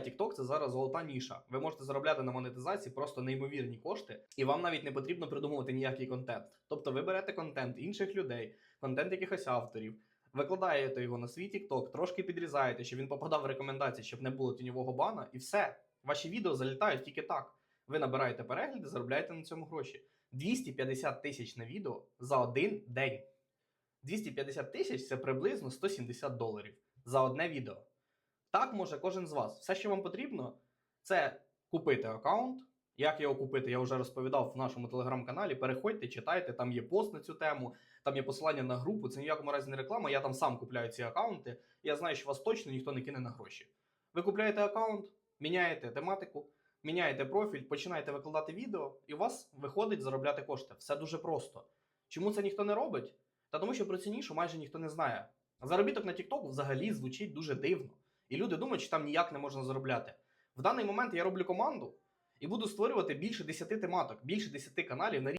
TikTok це зараз золота ніша. Ви можете заробляти на монетизації просто неймовірні кошти, і вам навіть не потрібно придумувати ніякий контент. Тобто ви берете контент інших людей, контент якихось авторів, викладаєте його на свій TikTok, трошки підрізаєте, щоб він попадав в рекомендації, щоб не було тіньового бана, і все. Ваші відео залітають тільки так. Ви набираєте перегляди, заробляєте на цьому гроші. 250 тисяч на відео за один день. 250 тисяч це приблизно 170 доларів за одне відео. Так може кожен з вас. Все, що вам потрібно, це купити аккаунт. Як його купити, я вже розповідав в нашому телеграм-каналі. Переходьте, читайте, там є пост на цю тему, там є посилання на групу. Це ніякому разі не реклама. Я там сам купляю ці аккаунти. Я знаю, що вас точно ніхто не кине на гроші. Ви купляєте аккаунт, міняєте тематику, міняєте профіль, починаєте викладати відео, і у вас виходить заробляти кошти. Все дуже просто. Чому це ніхто не робить? Та тому, що про цю нішу майже ніхто не знає. Заробіток на TikTok взагалі звучить дуже дивно. І люди думають, що там ніяк не можна заробляти. В даний момент я роблю команду і буду створювати більше 10 тематок, більше 10 каналів на